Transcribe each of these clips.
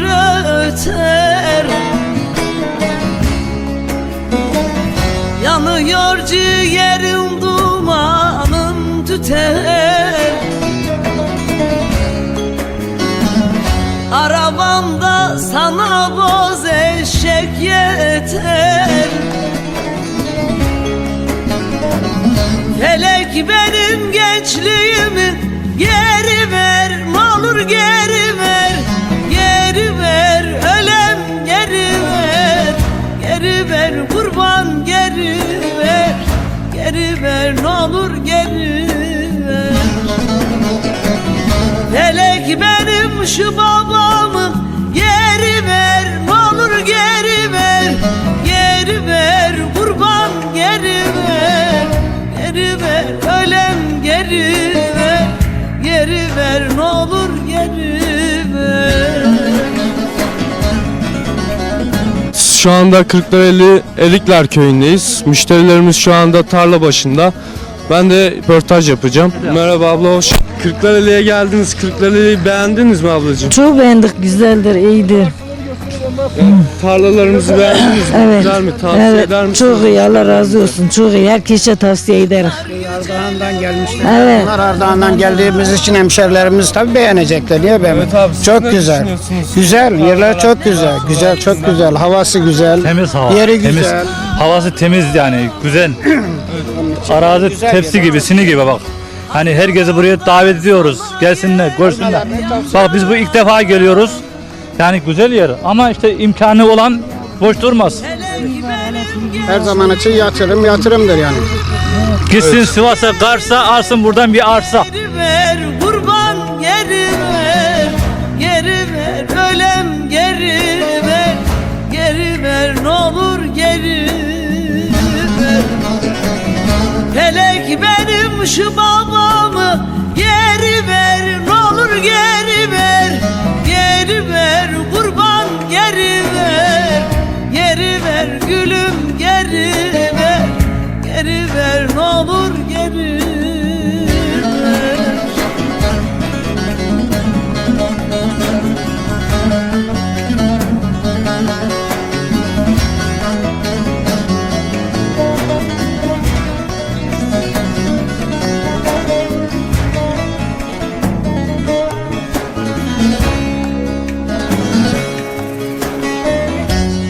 yeter Yanıyor ciğerim dumanın tüter. Arabamda sana boz eşek yeter. Felek benim gençliğimi şu babamı geri ver Ne olur geri ver Geri ver kurban geri ver Geri ver ölem geri ver Geri ver ne olur geri ver Şu anda Kırklareli Elikler köyündeyiz. Müşterilerimiz şu anda tarla başında. Ben de röportaj yapacağım. Merhaba abla hoş. Kırklareli'ye geldiniz. Kırklareli'yi beğendiniz mi ablacığım? Çok beğendik, güzeldir, iyidir. Tarlalarımızı beğendiniz mi? Evet. Güzel mi? Tavsiye evet, eder misiniz? çok iyi, Allah razı olsun. Çok iyi, herkese tavsiye ederim. Ardahan'dan gelmişler. Evet. Bunlar Ardahan'dan geldiğimiz için hemşerilerimiz tabii beğenecekler. Niye beğenmez? Evet abi, çok güzel. Güzel, yerler çok güzel. Güzel, çok güzel. Havası güzel. Temiz hava. Yeri temiz. Havası temiz yani güzel. Arazi Güzel tepsi gibi, sini gibi bak. Hani herkesi buraya davet ediyoruz. Gelsinler, görsünler. Bak biz bu ilk defa geliyoruz. Yani güzel yer ama işte imkanı olan boş durmaz. Her zaman için yatırım, yatırımdır yani. Gitsin Sivas'a, Kars'a, alsın buradan bir arsa. Ver kurban geri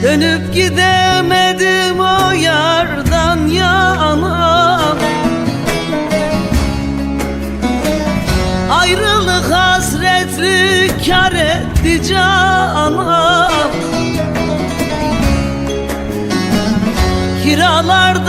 Dönüp gidemedim o yardan yana. Ayrılık hasretli kar etti cana. Kiralarda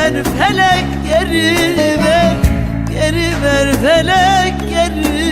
ver felek geri ver Geri ver felek geri